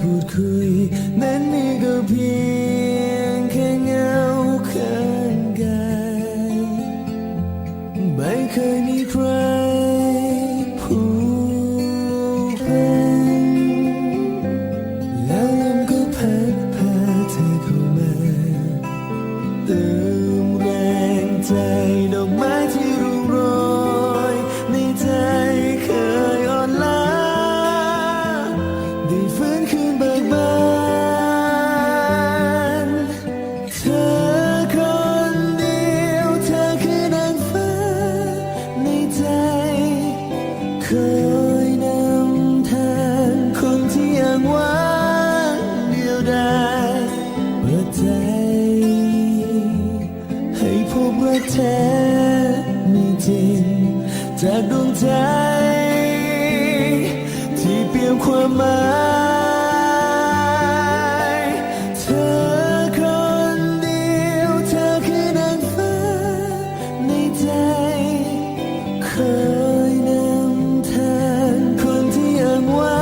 พูดคุยแม้มีก็เพียงแค่เงาข้างกายไม่เคยมีใครผูกพันแล้วลมก็พัดพาเธอเข้ามาเติมแรงใจ ได้ฟื้นคืนบิกบานเธอคนเดียวเธอคือนางฟ้าในใจเคยนำทางคนที่อ้างว้งเดียวดายเปิดใจ ให้พบว่าแท้ไม่จริงจากดวงใจ หมายเธอคนเดียว เธอคือนางฟ้าในใจเคยนำทางคนที่ยังหว่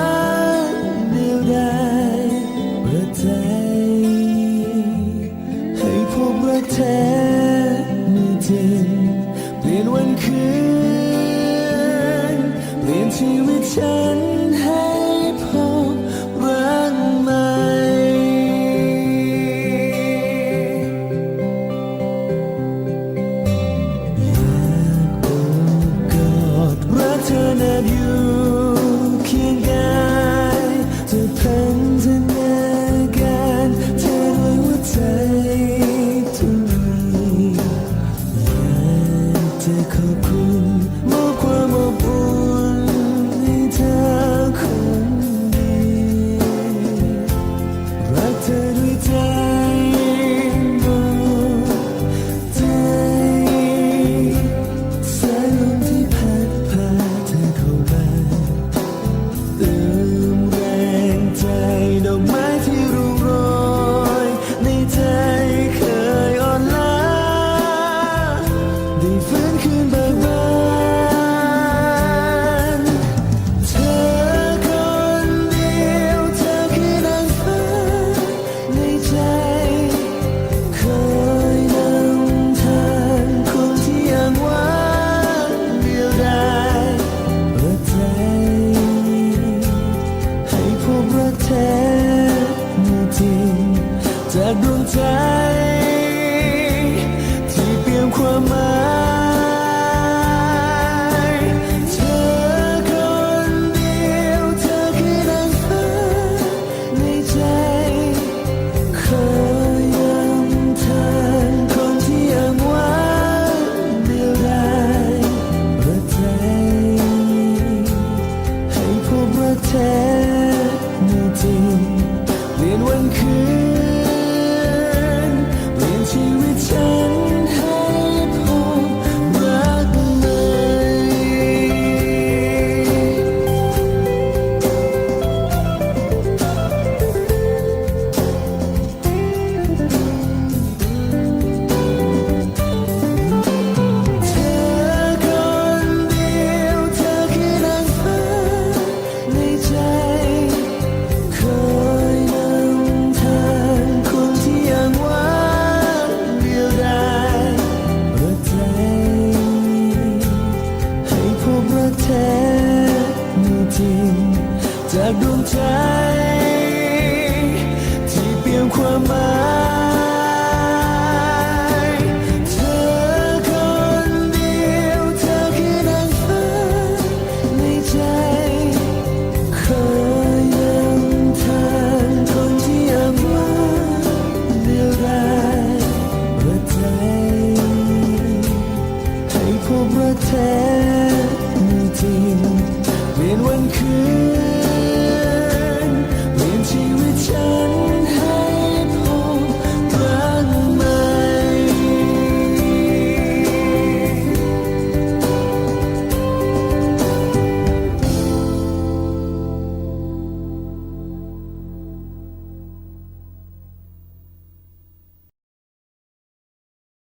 งเดียวดาเปิดใจ ให้พบรัแท้มีจริเปลี่ยนวันคืน เปลี่ยนชีวิตฉัน 在。 เธอคนเดียวเธอคือนางฟ้าในใจขอยังทานคนี่อำลาเมื่อไรหัวใจให้พบว่าแท้ไม่จริงเปลี่ยนวันคืน